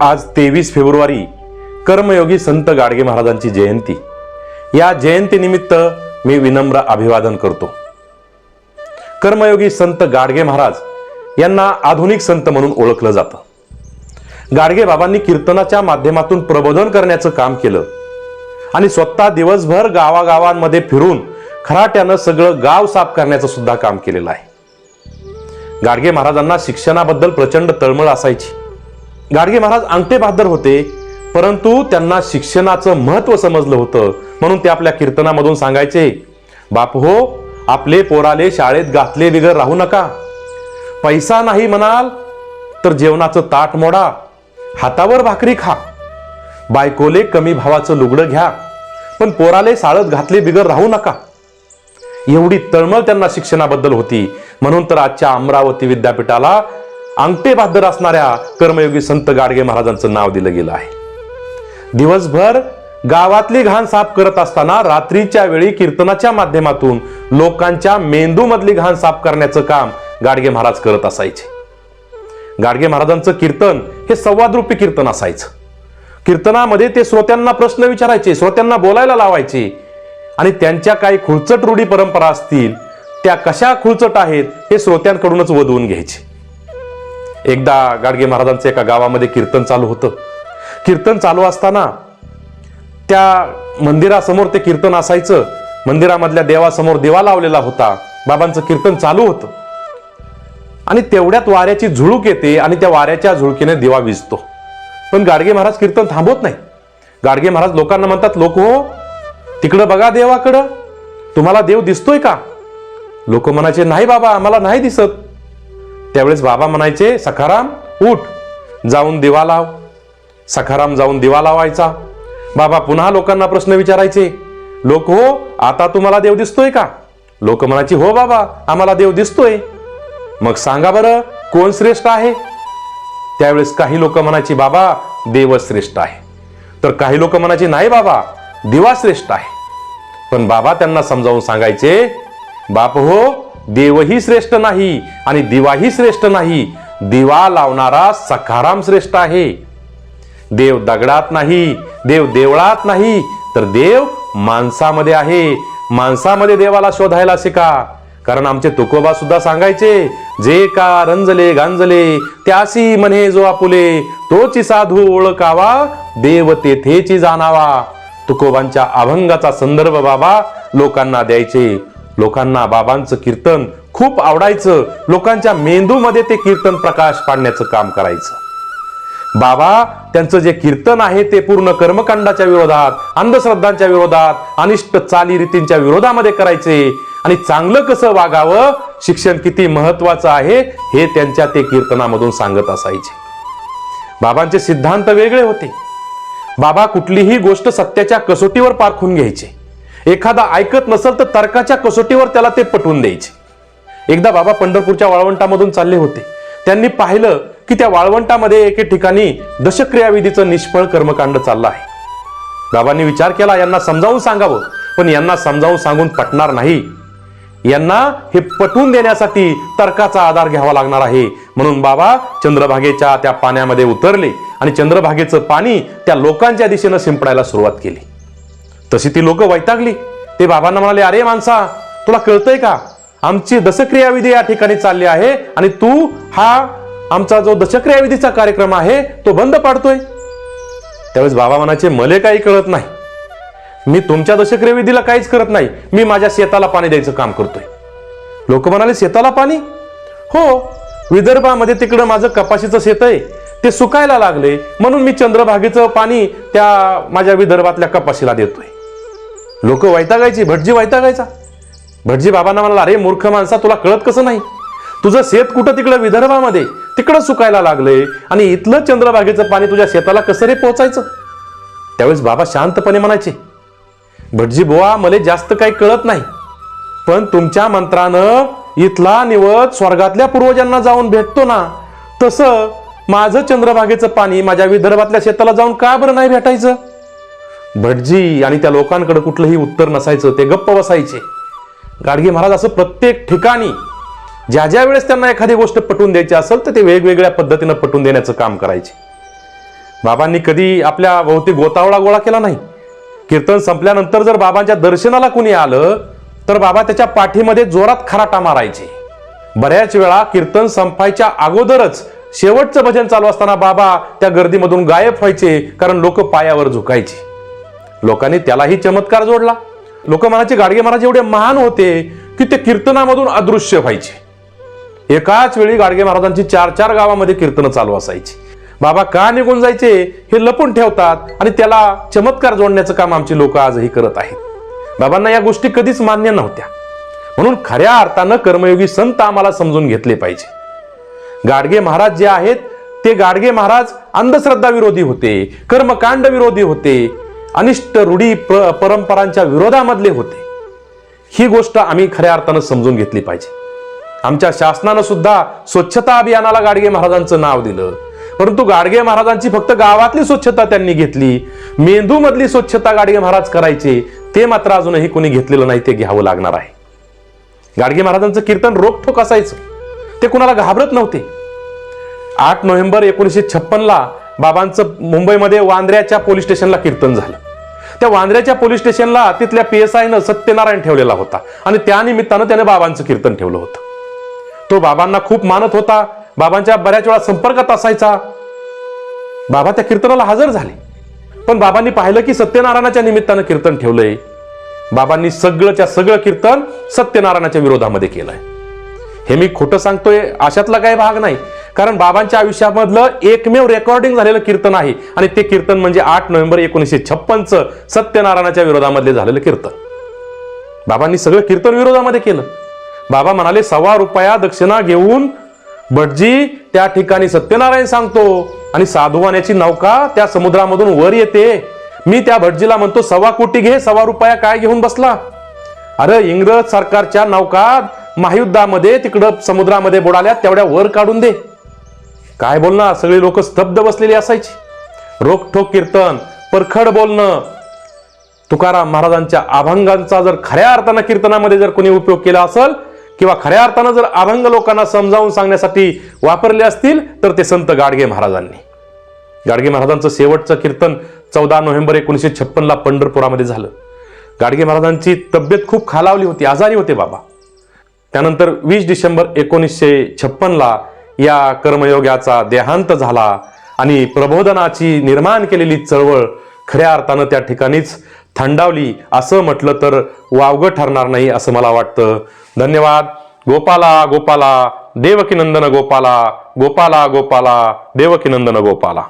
आज तेवीस फेब्रुवारी कर्मयोगी संत गाडगे महाराजांची जयंती. या जयंतीनिमित्त मी विनम्र अभिवादन करतो. कर्मयोगी संत गाडगे महाराज यांना आधुनिक संत म्हणून ओळखलं जातं. गाडगे बाबांनी कीर्तनाच्या माध्यमातून प्रबोधन करण्याचं काम केलं. आणि स्वतः दिवसभर गावागावांमध्ये फिरून खराट्यानं सगळं गाव साफ करण्याचं सुद्धा काम केलेलं आहे. गाडगे महाराजांना शिक्षणाबद्दल प्रचंड तळमळ असायची. गाडगे महाराज अंगठे बहादर होते परंतु त्यांना शिक्षणाचं महत्त्व समजलं होतं. म्हणून ते आपल्या कीर्तनामधून सांगायचे बाप हो आपले पोराले शाळेत घातले बिगर राहू नका. पैसा नाही म्हणाल तर जेवणाचं ताट मोडा. हातावर भाकरी खा. बायकोले कमी भावाचं लुगडं घ्या. पण पोराले साळत घातले बिगर राहू नका. एवढी तळमळ त्यांना शिक्षणाबद्दल होती. म्हणून तर आजच्या अमरावती विद्यापीठाला अंगठे बहादर असणाऱ्या कर्मयोगी संत गाडगे महाराजांचं नाव दिलं गेलं आहे. दिवसभर गावातली घाण साफ करत असताना रात्रीच्या वेळी कीर्तनाच्या माध्यमातून लोकांच्या मेंदूमधली घाण साफ करण्याचं काम गाडगे महाराज करत असायचे. गाडगे महाराजांचं कीर्तन हे संवादरूपी कीर्तन असायचं. कीर्तनामध्ये ते श्रोत्यांना प्रश्न विचारायचे श्रोत्यांना बोलायला लावायचे आणि त्यांच्या काही खुळचट रूढी परंपरा असतील त्या कशा खुळचट आहेत हे श्रोत्यांकडूनच वधवून घ्यायचे. एकदा गाडगे महाराजांचं एका गावामध्ये कीर्तन चालू होतं. कीर्तन चालू असताना त्या मंदिरासमोर ते कीर्तन असायचं. मंदिरामधल्या देवासमोर देवा लावलेला होता. बाबांचं कीर्तन चालू होतं. आणि तेवढ्यात वाऱ्याची झुळूक येते आणि त्या वाऱ्याच्या झुळकीने दिवा विजतो. पण गाडगे महाराज कीर्तन थांबवत नाही. गाडगे महाराज लोकांना म्हणतात लोक हो तिकडं बघा देवाकडं. तुम्हाला देव दिसतोय का? लोक म्हणायचे नाही बाबा आम्हाला नाही दिसत. त्यावेळेस बाबा म्हणायचे सखाराम उठ जाऊन दिवा लाव. सखाराम जाऊन दिवा लावायचा. बाबा पुन्हा लोकांना प्रश्न विचारायचे लोक हो आता तुम्हाला देव दिसतोय का? लोक म्हणायचे हो बाबा आम्हाला देव दिसतोय. मग सांगा बरं कोण श्रेष्ठ आहे? त्यावेळेस काही लोक म्हणायची बाबा देव श्रेष्ठ आहे. तर काही लोक म्हणायचे नाही बाबा दिवा श्रेष्ठ आहे. पण बाबा त्यांना समजावून सांगायचे बाप हो देवही श्रेष्ठ नाही आणि दिवाही श्रेष्ठ नाही. दिवा लावणारा सखाराम श्रेष्ठ आहे. देव दगडात नाही देव देवळात नाही तर देव माणसामध्ये आहे. माणसामध्ये देवाला शोधायला शिका. कारण आमचे तुकोबा सुद्धा सांगायचे जे का रंजले गांजले त्यासी म्हणे जो आपुले तोची साधू ओळखावा देव तेथेची जाणावा. तुकोबांच्या अभंगाचा संदर्भ बाबा लोकांना द्यायचे. लोकांना बाबांचं कीर्तन खूप आवडायचं. लोकांच्या मेंदूमध्ये ते कीर्तन प्रकाश पाडण्याचं काम करायचं. बाबा त्यांचं जे कीर्तन आहे ते पूर्ण कर्मकांडाच्या विरोधात अंधश्रद्धांच्या विरोधात अनिष्ट चालीरीतींच्या विरोधामध्ये करायचे. आणि चांगलं कसं वागावं शिक्षण किती महत्वाचं आहे हे त्यांच्या ते कीर्तनामधून सांगत असायचे. बाबांचे सिद्धांत वेगळे होते. बाबा कुठलीही गोष्ट सत्याच्या कसोटीवर पारखून घ्यायचे. एखादा ऐकत नसेल तर तर्काच्या कसोटीवर त्याला ते पटवून द्यायचे. एकदा बाबा पंढरपूरच्या वाळवंटामधून चालले होते. त्यांनी पाहिलं की त्या वाळवंटामध्ये एके ठिकाणी दशक्रियाविधीचं निष्फळ कर्मकांड चाललं आहे. बाबांनी विचार केला यांना समजावून सांगावं. पण यांना समजावून सांगून पटणार नाही. यांना हे पटवून देण्यासाठी तर्काचा आधार घ्यावा लागणार आहे. म्हणून बाबा चंद्रभागेच्या त्या पाण्यामध्ये उतरले आणि चंद्रभागेचं पाणी त्या लोकांच्या दिशेनं शिंपडायला सुरुवात केली. तशी ती लोक वैतागली. ते बाबांना म्हणाले अरे माणसा तुला कळतंय का? आमची दशक्रियाविधी या ठिकाणी चालली आहे आणि तू हा आमचा जो दशक्रियाविधीचा कार्यक्रम आहे तो बंद पाडतोय. त्यावेळेस बाबा म्हणायचे मले काही कळत नाही. मी तुमच्या दशक्रियाविधीला काहीच करत नाही. मी माझ्या शेताला पाणी द्यायचं काम करतोय. लोक म्हणाले शेताला पाणी? हो विदर्भामध्ये तिकडं माझं कपाशीचं शेत आहे. ते सुकायला लागले. म्हणून मी चंद्रभागेचं पाणी त्या माझ्या विदर्भातल्या कपाशीला देतोय. लोक वैतागायची भटजी वैतागायचा. भटजी बाबांना म्हणाला अरे मूर्ख माणसा तुला कळत कसं नाही? तुझं शेत कुठं तिकडं विदर्भामध्ये? तिकडं सुकायला लागलंय आणि इथलं चंद्रभागेचं पाणी तुझ्या शेताला कसं रे पोचायचं? त्यावेळेस बाबा शांतपणे म्हणायचे भटजी बुवा मला जास्त काही कळत नाही पण तुमच्या मंत्रानं इथला निवत स्वर्गातल्या पूर्वजांना जाऊन भेटतो ना तसं माझं चंद्रभागेचं पाणी माझ्या विदर्भातल्या शेताला जाऊन का बरं नाही भेटायचं? भटजी आणि त्या लोकांकडे कुठलंही उत्तर नसायचं ते गप्प बसायचे. गाडगे महाराज असं प्रत्येक ठिकाणी ज्या ज्या वेळेस त्यांना एखादी गोष्ट पटवून द्यायची असेल तर ते वेगवेगळ्या पद्धतीनं पटवून देण्याचं काम करायचे. बाबांनी कधी आपल्या भोवती गोतावळा गोळा केला नाही. कीर्तन संपल्यानंतर जर बाबांच्या दर्शनाला कुणी आलं तर बाबा त्याच्या पाठीमध्ये जोरात खराटा मारायचे. बऱ्याच वेळा कीर्तन संपायच्या अगोदरच शेवटचं भजन चालू असताना बाबा त्या गर्दीमधून गायब व्हायचे कारण लोक पायावर झुकायचे. लोकांनी त्यालाही चमत्कार जोडला. लोक म्हणायचे गाडगे महाराज एवढे महान होते की ते कीर्तनामधून अदृश्य व्हायचे. एकाच वेळी गाडगे महाराजांची चार चार गावामध्ये कीर्तन चालू असायची. बाबा का निघून जायचे हे लपून ठेवतात आणि त्याला चमत्कार जोडण्याचं काम आमची लोक आजही करत आहेत. बाबांना या गोष्टी कधीच मान्य नव्हत्या. म्हणून खऱ्या अर्थानं कर्मयोगी संत आम्हाला समजून घेतले पाहिजे. गाडगे महाराज जे आहेत ते गाडगे महाराज अंधश्रद्धा विरोधी होते कर्मकांड विरोधी होते अनिष्ट रूढी प- परंपरांच्या विरोधामधले होते. ही गोष्ट आम्ही खऱ्या अर्थानं समजून घेतली पाहिजे. आमच्या शासनानं सुद्धा स्वच्छता अभियानाला गाडगे महाराजांचं नाव दिलं. परंतु गाडगे महाराजांची फक्त गावातली स्वच्छता त्यांनी घेतली. मेंदू मधली स्वच्छता गाडगे महाराज करायचे ते मात्र अजूनही कोणी घेतलेलं नाही ते घ्यावं लागणार आहे. गाडगे महाराजांचं कीर्तन रोखठोक असायचं. ते कुणाला घाबरत नव्हते. आठ नोव्हेंबर एकोणीसशे छप्पनला बाबांचं मुंबईमध्ये वांद्र्याच्या पोलीस स्टेशनला कीर्तन झालं. त्या वांद्र्याच्या पोलीस स्टेशनला तिथल्या पी एस आयनं सत्यनारायण ठेवलेला होता. आणि त्या निमित्तानं त्याने बाबांचं कीर्तन ठेवलं होतं. तो बाबांना खूप मानत होता. बाबांच्या बऱ्याच वेळा संपर्कात असायचा. बाबा त्या कीर्तनाला हजर झाले. पण बाबांनी पाहिलं की सत्यनारायणाच्या निमित्तानं कीर्तन ठेवलंय. बाबांनी सगळंच्या सगळं कीर्तन सत्यनारायणाच्या विरोधामध्ये केलंय. हे मी खोटं सांगतोय अशातला काही भाग नाही. कारण बाबांच्या आयुष्यामधलं एकमेव रेकॉर्डिंग झालेलं कीर्तन आहे. आणि ते कीर्तन म्हणजे आठ नोव्हेंबर एकोणीसशे छप्पनचं सत्यनारायणाच्या विरोधामधले झालेलं कीर्तन. बाबांनी सगळं कीर्तन विरोधामध्ये केलं. बाबा म्हणाले सव्वा रुपया दक्षिणा घेऊन भटजी त्या ठिकाणी सत्यनारायण सांगतो आणि साधुवाण्याची नौका त्या समुद्रामधून वर येते. मी त्या भटजीला म्हणतो सव्वा कोटी घे सव्वा रुपया काय घेऊन बसला? अरे इंग्रज सरकारच्या नौका महायुद्धामध्ये तिकडं समुद्रामध्ये बुडाल्या तेवढ्या वर काढून दे. काय बोलणार? सगळी लोक स्तब्ध बसलेली असायची. रोखठोक कीर्तन परखड बोलणं. तुकाराम महाराजांच्या अभंगांचा जर खऱ्या अर्थानं कीर्तनामध्ये जर कोणी उपयोग केला असेल किंवा खऱ्या अर्थानं जर अभंग लोकांना समजावून सांगण्यासाठी वापरले असतील तर ते संत गाडगे महाराजांनी. गाडगे महाराजांचं शेवटचं कीर्तन चौदा नोव्हेंबर एकोणीसशे छप्पनला पंढरपुरामध्ये झालं. गाडगे महाराजांची तब्येत खूप खालावली होती आजारी होते बाबा. त्यानंतर वीस डिसेंबर एकोणीसशे छप्पनला या कर्मयोगाचा देहांत झाला आणि प्रबोधनाची निर्माण केलेली चळवळ खऱ्या अर्थानं त्या ठिकाणीच थंडावली असं म्हटलं तर वावगं ठरणार नाही असं मला वाटतं. धन्यवाद. गोपाला गोपाला. देवकीनंदन गोपाला. गोपाला गोपाला. देवकीनंदन गोपाला.